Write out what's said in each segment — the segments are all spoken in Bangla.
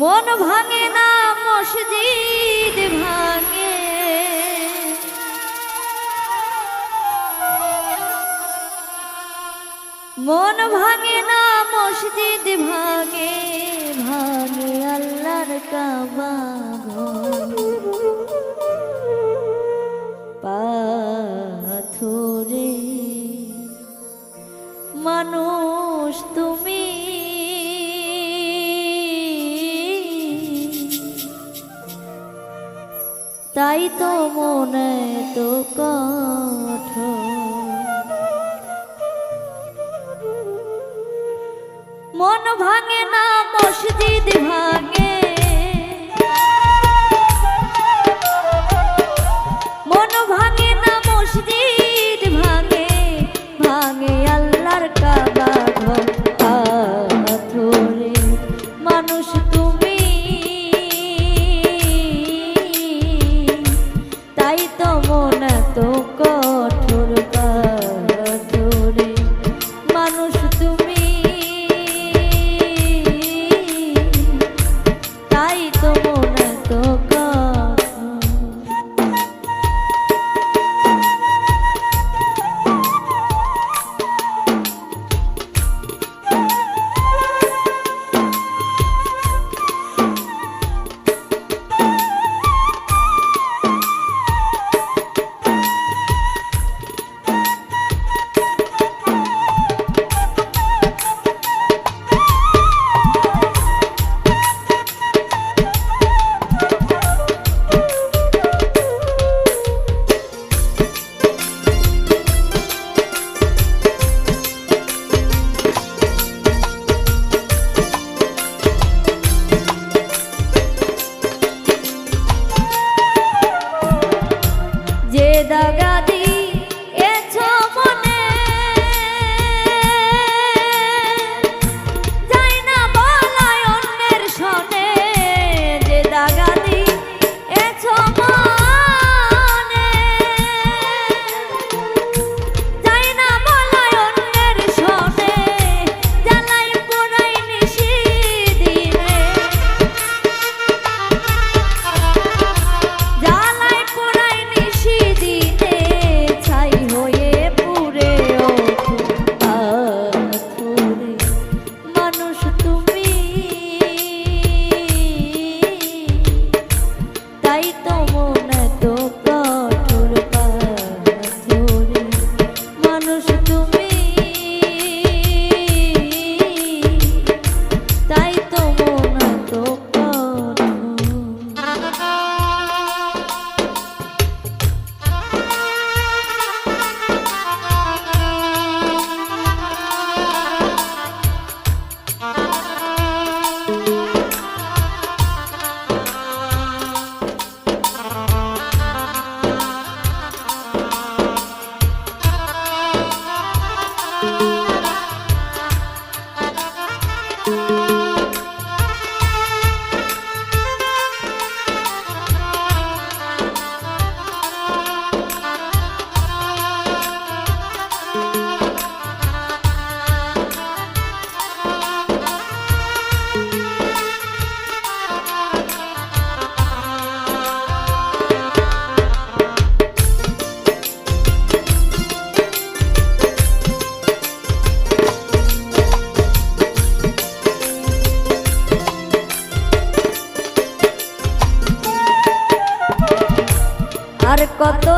মন ভাঙে না মসজিদ ভাঙে। মন ভাঙে না মসজিদ ভাঙে ভাঙে আল্লাহর কাবা তাই তো মনে তো কঠ মন ভাঙে না মসজিদ ভাঙে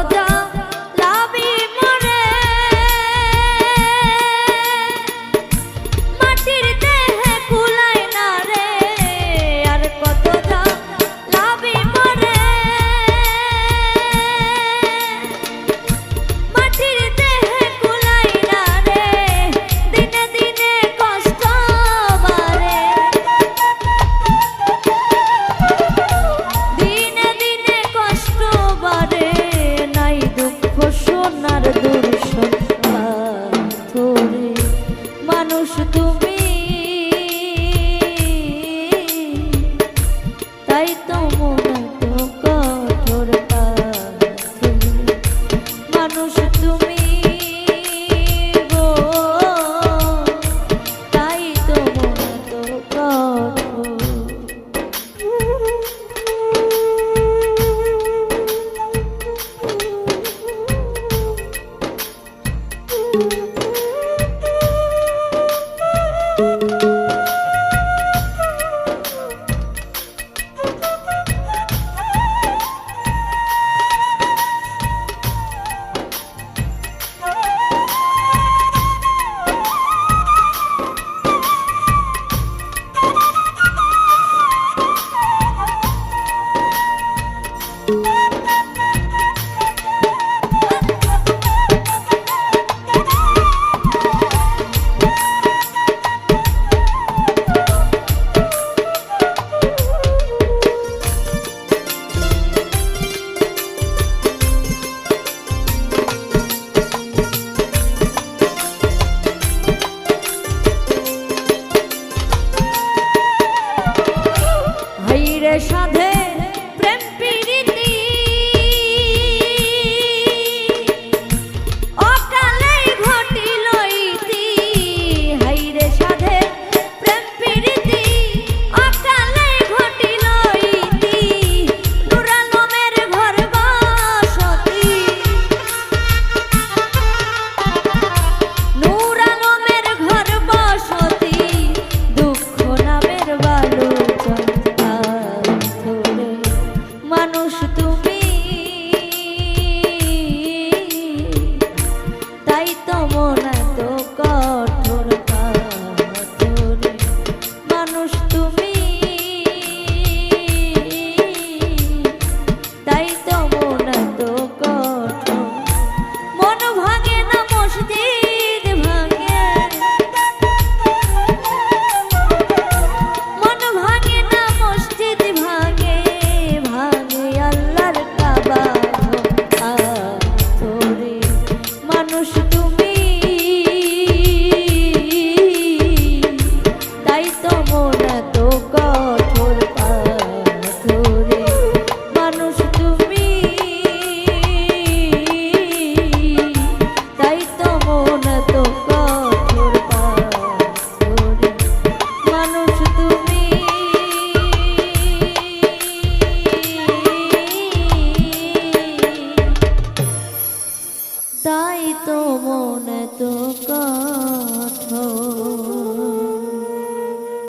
的